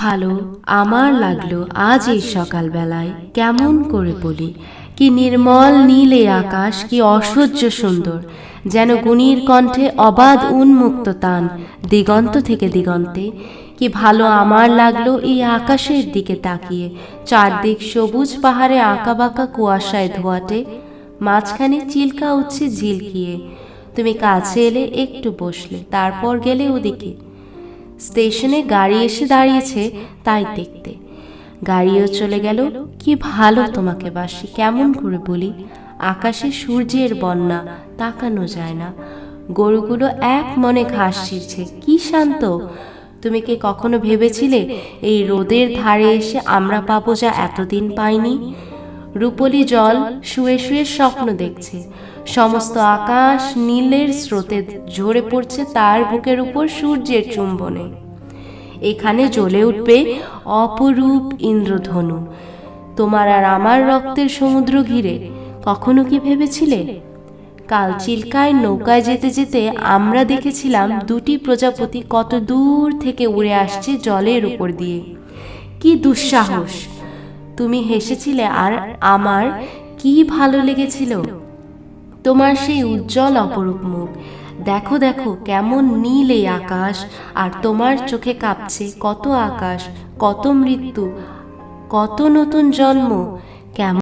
ভালো আমার লাগল আজ এই সকালবেলায়। কেমন করে বলি? কি নির্মল নীলে আকাশ, কি অসহ্য সুন্দর। যেন গুণীর কণ্ঠে অবাধ উন্মুক্ত তান, দিগন্ত থেকে দিগন্তে। কি ভালো আমার লাগল এই আকাশের দিকে তাকিয়ে। চারদিক সবুজ পাহাড়ে আঁকা বাঁকা কুয়াশায় ধোয়াটে। মাঝখানে চিল্কা উঠছে ঝিলকিয়ে। তুমি কাছে এলে একটু বসলে, তারপর গেলে ওদিকে। স্টেশনে গাড়ি এসে দাঁড়িয়েছে, তাই দেখতে। গাড়িও চলে গেল, কি ভালো তোমাকে বাসি, কেমন করে বলি? আকাশে সূর্যের বন্যা, তাকানো যায় না। গরুগুলো এক মনে ঘাস ছিঁড়ছে, কি শান্ত। তুমি কি কখনো ভেবেছিলে এই রোদের ধারে এসে আমরা পাবো যা এতদিন পাইনি? রূপলি জল শুয়ে শুয়ে স্বপ্ন দেখছে। সমস্ত আকাশ নীলের স্রোতে ঝরে পড়ছে তার বুকের উপর সূর্যের চুম্বনে। এখানে জ্বলে উঠবে অপরূপ ইন্দ্রধনু। তোমার আর আমার রক্তের সমুদ্র ঘিরে, কখনো কি ভেবেছিলে? কাল চিল্কায় নৌকায় যেতে যেতে আমরা দেখেছিলাম দুটি প্রজাপতি কত দূর থেকে উড়ে আসছে জলের উপর দিয়ে। কি দুঃসাহস! তুমি হেসেছিলে, আর আমার কি ভালো লেগেছিল? তোমার সেই উজ্জ্বল অপরূপ মুখ। দেখো দেখো, কেমন নীল এই আকাশ, আর তোমার চোখে কাঁপছে কত আকাশ, কত মৃত্যু, কত নতুন জন্ম, কেমন